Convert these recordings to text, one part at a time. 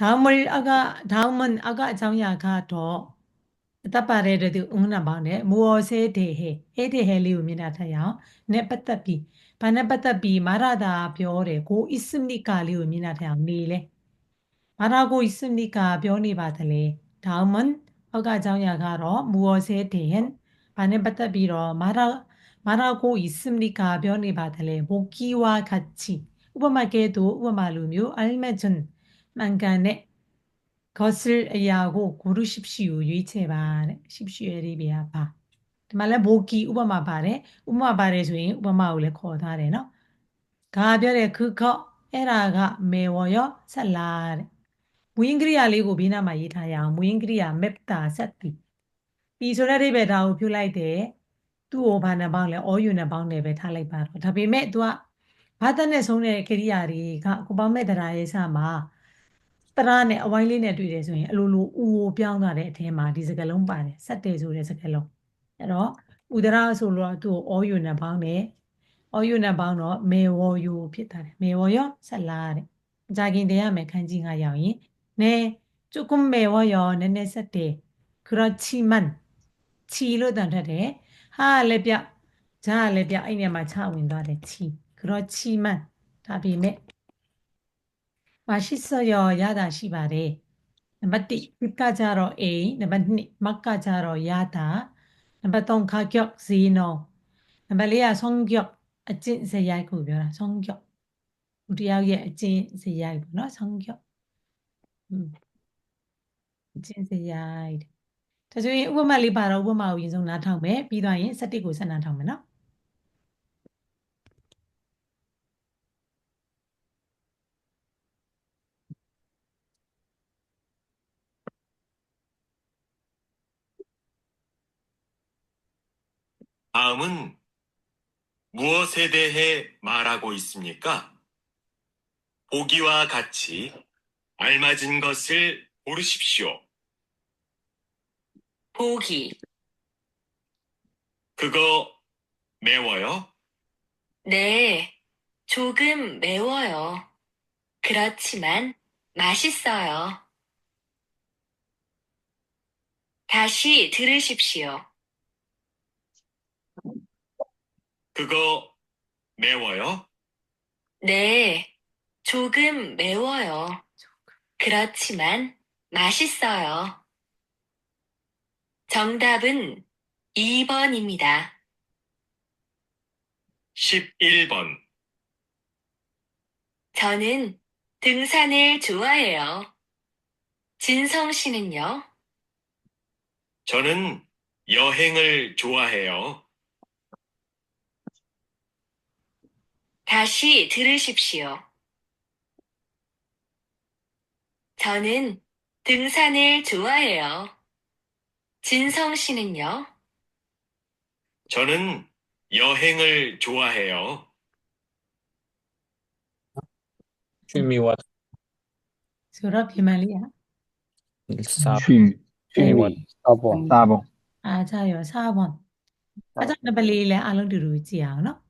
ဒါမရီအကဒါမန်အကအကြောင်းရာကတော့အသက်ပါတဲ့တူဥက္ကဏပေါင်းနဲ့မောဆဲတေဟဲဟဲတေဟဲလေးကိုမြင်တာထက်ရအောင်နဲ့ပတ်သက်ပြီးဘာနဲ့ပတ်သက်ပြီးမာရတာပြောတယ်ကိုအစ္စမိကာလေးကိုမြင်တာထက်အောင်နေလဲမာရကိုအစ္စမိကာပြောနေပါသလဲဒါမန်အကအကြောင်းရာကတော့မောဆဲတေဟဲဘာနဲ့ပတ်သက်ပြီးတော့မာရမာရကိုအစ္စမိကာပြောနေပါသလဲဘိုကီဝါခတ်ချီဥပမာကဲတို့ဥပမာလိုမျိုးအလ်မဂျွန် မှန်ကန်တဲ့ gossel အရာကိုဂုရုရှိရှိကိုရွေးချယ်ပါတဲ့ရှိရှိရည်ပြပါဒီမှာလဲဘိုကီဥပမာပါတယ်ဥပမာပါတယ်ဆိုရင်ဥပမာကိုလည်းခေါ်ထားတယ်နော်။ဒါပြောတဲ့ခုခော့အဲ့ဒါကမေဝရောဆက်လာတဲ့မူရင်းကရိယာလေးကိုဘေးနားမှာရေးထားရအောင်မူရင်းကရိယာ map တာဆက်ပြီပြီဆိုတဲ့အိဗယ်ဒါကိုဖြုတ်လိုက်တယ်သူ့ကိုဘာနဲ့ပေါင်းလဲ all you နဲ့ပေါင်းတယ်ပဲထားလိုက်ပါတော့ဒါပေမဲ့ तू ကဘာသက်နဲ့ဆုံးတဲ့ကိရိယာတွေကကိုပေါင်းမဲ့တရားရေးစမှာ တရနဲ့အဝိုင်းလေးနဲ့တွေ့တယ်ဆိုရင်အလိုလိုဥိုပြောင်းလာတဲ့အထဲမှာဒီစကလုံးပါတယ်ဆက်တယ်ဆိုတဲ့စကလုံးအဲ့တော့ဥဒရဆိုတော့သူ့ကိုအောယူနံပေါင်းနဲ့အောယူနံပေါင်းတော့မေဝောယူဖြစ်တာတယ်မေဝောရောဆက်လာတဲ့ကြာခင်တရမယ်ခန်းကြီးငါရောက်ရင်နဲကျွကုမေဝောရောနည်းနည်းဆက်တယ်ခရချီမန်ချီလို့တန်ထက်တယ်ဟာလည်းပြဂျာလည်းပြအဲ့နေရာမှာခြဝင်သွားတယ်ချီခရချီမန်ဒါပေမဲ့ မရှိစရောရတာရှိပါတယ်နံပါတ်1ဥကကြတော့အိမ်နံပါတ်2မကကြတော့ရတာနံပါတ်3ခါကျော့ဇီနောနံပါတ်4ကဆုံးကျော့အကျင့်စရိုက်ကိုပြောတာဆုံးကျော့လူတယောက်ရဲ့အကျင့်စရိုက်ပေါ့နော်ဆုံးကျော့အကျင့်စရိုက်ဒါဆိုရင်ဥပမာလေးပါတော့ဥပမာကိုရင်ဆုံးနားထောင်မယ်ပြီးသွားရင်စက်တစ်ကိုဆက်နားထောင်မယ်နော် 다음은 무엇에 대해 말하고 있습니까? 보기와 같이 알맞은 것을 고르십시오. 보기. 그거 매워요? 네, 조금 매워요. 그렇지만 맛있어요. 다시 들으십시오. 그거 매워요? 네, 조금 매워요. 그렇지만 맛있어요. 정답은 2번입니다. 11번. 저는 등산을 좋아해요. 진성 씨는요? 저는 여행을 좋아해요. 다시 들으십시오. 저는 등산을 좋아해요. 진성 씨는요? 저는 여행을 좋아해요. 취미와 수라 비말이야? 취 취미 네, 사번. 4번. 아, 자요. 4번. 화장실 빨리 일에 알아들으지 않아?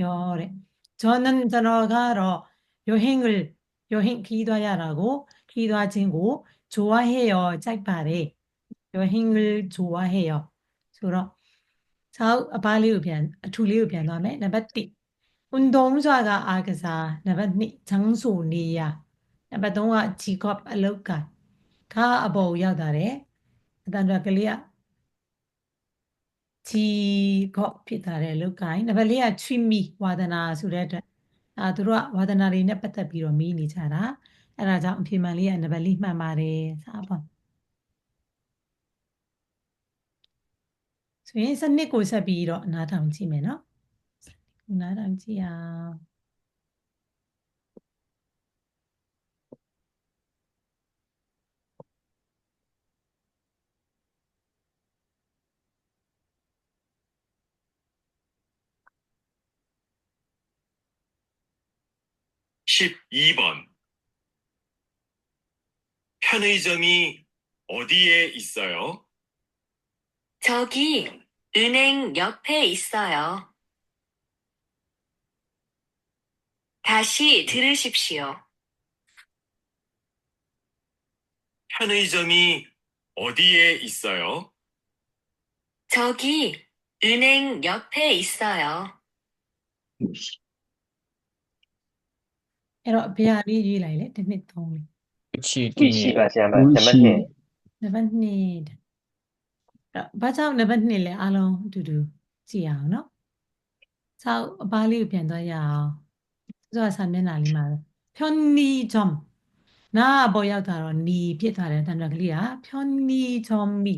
요래. 저는 들어가러 여행을 여행 기도하야라고 기도하진고 좋아해요. 짝바래. 여행을 좋아해요. 그럼 자, 발리우 변, 둘리우 변 다음에 넘버 1. 운동자가 아그사 넘버 2. 장소 니야. 넘버 3가 직업 알로가. 가 아보 야다래. 그다음에 그리야 ជីကော့ဖြစ်တာတဲ့လုတ်ကိုင်းနံပါတ်၄ကချွိမီဝါဒနာဆိုတဲ့အတွက်အာသူတို့ကဝါဒနာတွေနဲ့ပတ်သက်ပြီးတော့မေးနေကြတာအဲ့ဒါကြောင့်အဖြေမှန်လေးကနံပါတ်၄မှန်ပါတယ်စားပါဆိုရင်စနစ်ကိုဆက်ပြီးတော့အနားထောင်ကြည့်မယ်နော်နားထောင်ကြည့်အောင် 12번. 편의점이 어디에 있어요? 저기 은행 옆에 있어요. 다시 들으십시오. 편의점이 어디에 있어요? 저기 은행 옆에 있어요. အဲ့တော့ဘယ်ဟာလေးရေးလိုက်လဲတစ်နှစ်သုံးလေး Uchi Uchi. ပါဆရာမနံပါတ်1 နံပါတ်2အဲ့တော့ဘာကြောင့်နံပါတ်2လဲအားလုံးအတူတူကြည့်ရအောင်နော်ဆောက်အပါလေးကိုပြန်သွားရအောင်ဆိုတော့ဆာမျက်နှာလေးမှာပဲဖြောနီဂျုံနာအပေါ်ရောက်တာတော့နီဖြစ်သွားတယ်တန်တော်ကလေးကဖြောနီဂျုံမီ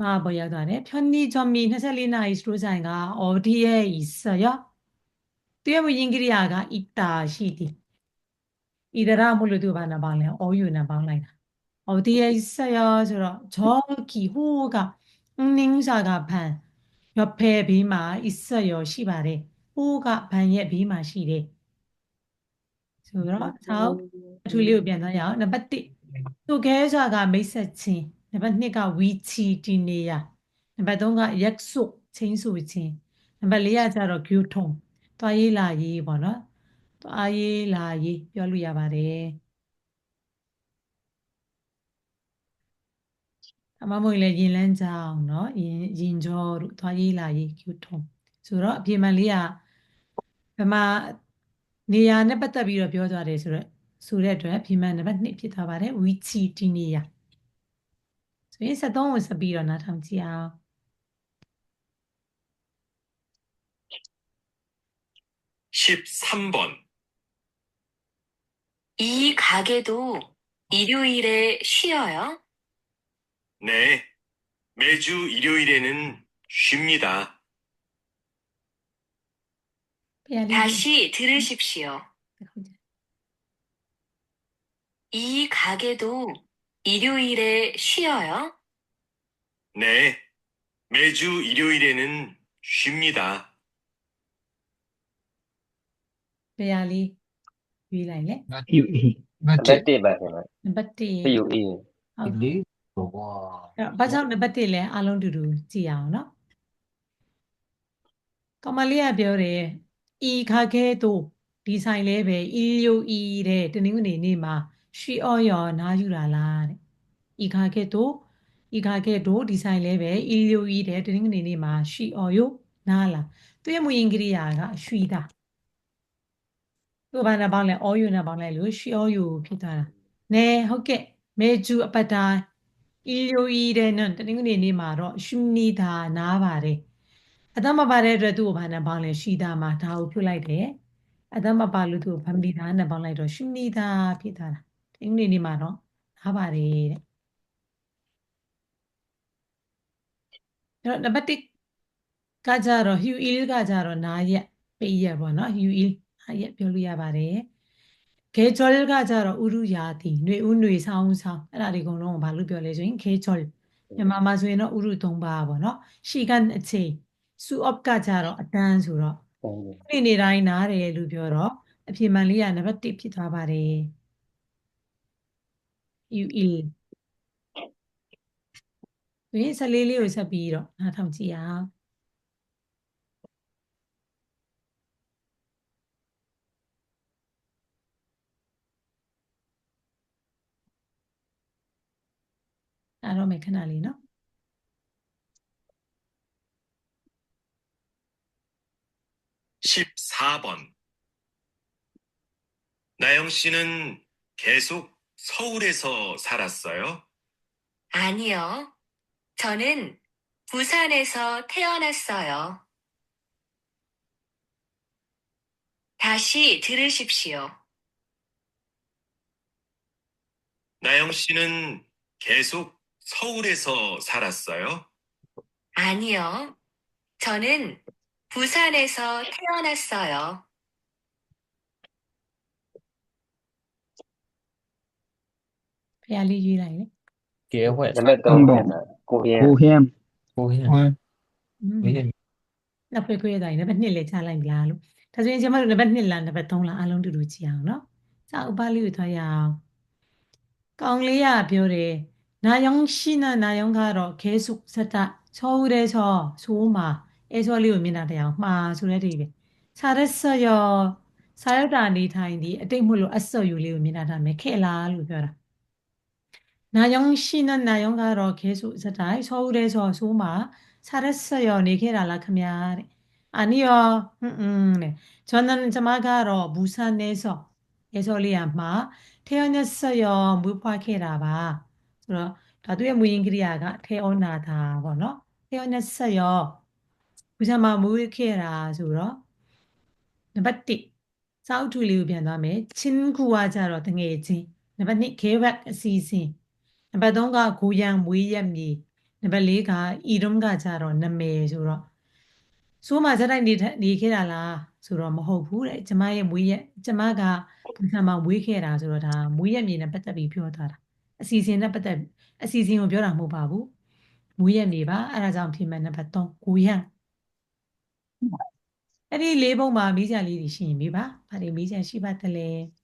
နာအပေါ်ရောက်သွားတယ်ဖြောနီဂျုံမီ24နာရီစတိုးဆိုင်က ODA ရ ရဲ့ဝိညာဉ်ကိရိယာကဣတာရှိသည်ဣဒရမလို့သူဘာနာပေါင်းလဲအောယူနာပေါင်းလိုက်တာ။အော်ဒီရဲ့ဆက်ရဆိုတော့ဂျောကီဟိုးကနင်းစာကဖန်ရဖဲဘေးမှာဣဆက်ရရှိပါတယ်။ဟိုးကဖန်ရဲ့ဘေးမှာရှိတယ်။ဆိုတော့ဆောက်အထူးလေးကိုပြန်သွားရအောင်နံပါတ်1သူခဲစာကမိတ်ဆက်ချင်းနံပါတ်2ကဝီချီတီနေယာနံပါတ်3ကရက်ဆုချင်းဆိုချင်းနံပါတ်4ကကျတော့ဂူထုံ တွားရေးလာရေးပေါ့နော်တွားရေးလာရေးပြောလို့ရပါတယ် အမမွေလည်းရင်လန်းကြောင်းเนาะရင်ရင်ကြောတို့သွားရေးလာရေးကျူထုံဆိုတော့အပြေမှန်လေးကဘယ်မှာနေရာနဲ့ပတ်သက်ပြီးတော့ပြောသွားတယ်ဆိုတော့ဆိုတဲ့အတွက်အပြေမှန်နံပါတ်2ဖြစ်သွားပါတယ်ဝီချီတီနေရဆိုရင်73ကိုဆက်ပြီးတော့နားထောင်ကြည့်အောင် 13번. 이 가게도 일요일에 쉬어요? 네. 매주 일요일에는 쉽니다. 다시 들으십시오. 네, 이 가게도 일요일에 쉬어요? 네. 매주 일요일에는 쉽니다. ဘယ်ဟာလေးရွေးလိုက်လဲ PUE နံပါတ်1ပါခင်ဗျနံပါတ်1 PUE ဟုတ်လေဘောဘာကြောင့်နံပါတ်1လဲအလုံးတူတူကြည့်အောင်နော်ကမလေးကပြောတယ် e ခါခဲတို့ဒီဆိုင်လဲပဲ e ယို e တဲ့တနင်္ဂနွေနေ့မှာရှီအော်ယောနားယူလာလားတဲ့ e ခါခဲတို့ e ခါခဲတို့ဒီဆိုင်လဲပဲ e ယို e တဲ့တနင်္ဂနွေနေ့မှာရှီအော်ယောနားလာသူရဲ့မူရင်းကိရိယာကရွှီတာ သူဘာနာပေါင်းလဲအော်ယိုနာပေါင်းလိုက်လို့ရွှေအော်ယိုဖြစ်သွားတာနဲဟုတ်ကဲ့မေဂျူအပတာဤလျိုဤတဲ့နော်တနင်္ဂနွေနေ့မှာတော့ရှုနီတာနားပါတယ်အတမပါတဲ့အတွက်သူ့ကိုဘာနာပေါင်းလဲရှိတာမှာဒါကိုပြုတ်လိုက်တယ်အတမပါလို့သူ့ကိုဗမီတာနဲ့ပေါင်းလိုက်တော့ရှုနီတာဖြစ်သွားတာတနင်္ဂနွေနေ့မှာတော့နားပါတယ်တဲ့အဲ့တော့နံပါတ်1ကကြတော့ hue il ကကြတော့နားရက်ပိတ်ရက်ပေါ့နော် hue il နား ရက်ပြောလို့ရပါတယ်ခေချောလကကြတော့ဥရုယာတိຫນွေဥຫນွေဆောင်းဆောင်းအဲ့ဒါဒီအကုန်လုံးကိုဘာလို့ပြောလဲဆိုရင်ခေချောလမြန်မာမှာဆိုရင်တော့ဥရု၃ပါးပေါ့နော်ရှီကန်အချိန်စူအော့ကကြတော့အတန်းဆိုတော့ နေ့နေ့တိုင်းနားတယ်လို့ပြောတော့အဖြေမှန်လေးကနံပါတ်1ဖြစ်သွားပါတယ် you il ဒီဆက်လေးလေးကိုဆက်ပြီးတော့နားထောင်ကြည့်အောင် الان me can Alina. 십사 번 나영 씨는 계속 서울에서 살았어요? 아니요. 저는 부산에서 태어났어요. 다시 들으십시오. 나영 씨는 계속 서울에서 살았어 요? 아니 요. 저는 부산에서 태어났어 요. 빨리 일하 래. 계 획. ကိုရန်ကိုဟင်း 고 향. 고 향. ဟင်း နောက်ဖွယ်ခွေးရတိုင်းနံပါတ်2လေးချလိုက်လားလို့ဒါဆိုရင်ကျမတို့နံပါတ်2လားနံပါတ်3လားအလုံးတူတူကြည့်အောင်နော်စာဥပလေးကိုသွားရအောင်ကောင်းလေးကပြောတယ် 나영 씨나 나영가로 계속 살다 서울에서 소마 애설리온 미나대양 마 소리리 잘했어요 살다 니타인디 에떼물로 아써요리온 미나다메 케라 루벼라 나영 씨는 나영가로 계속 살다 서울에서 소마 잘했어요 니케라라 크냐 아니요 음음 저는 저마가로 부산에서 애설리암마 태어났어요 무파케라바 ဆိုတော့ဓာတုရဲ့မူရင်းကရိယာကထေဩနာတာပေါ့နော်ထေဩနဲ့ဆက်ရောဘုရားမမူခဲ့တာဆိုတော့နံပါတ်1စောက်ထူလေးကိုပြန်သွားမယ်ချင်းကူဝါကြတော့တငယ်ချင်းနံပါတ်2 gave back အစီအစဉ်နံပါတ်3ကဂူရန်မွေးရက်မြေနံပါတ်4ကဤရုံးကကြတော့နမယ်ဆိုတော့ဆိုးမှာဇက်တိုက်နေနေခဲ့တာလားဆိုတော့မဟုတ်ဘူးတဲ့ကျမရဲ့မွေးရက်ကျမကဘုရားမမွေးခဲ့တာဆိုတော့ဒါမွေးရက်မြေနဲ့ပတ်သက်ပြီးပြောထားတာ အစီအစဉ်နဲ့ပတ်သက်အစီအစဉ်ကိုပြောတာမဟုတ်ပါဘူးမွေးရက်မြေပါအဲ့ဒါကြောင့်ဖြစ်မဲ့နံပါတ်3ဂိုယံအဲ့ဒီလေးပုံမှာမေးစရာလေးတွေရှိရင်မေးပါ။ဘာတွေမေးစရာရှိပါသလဲ။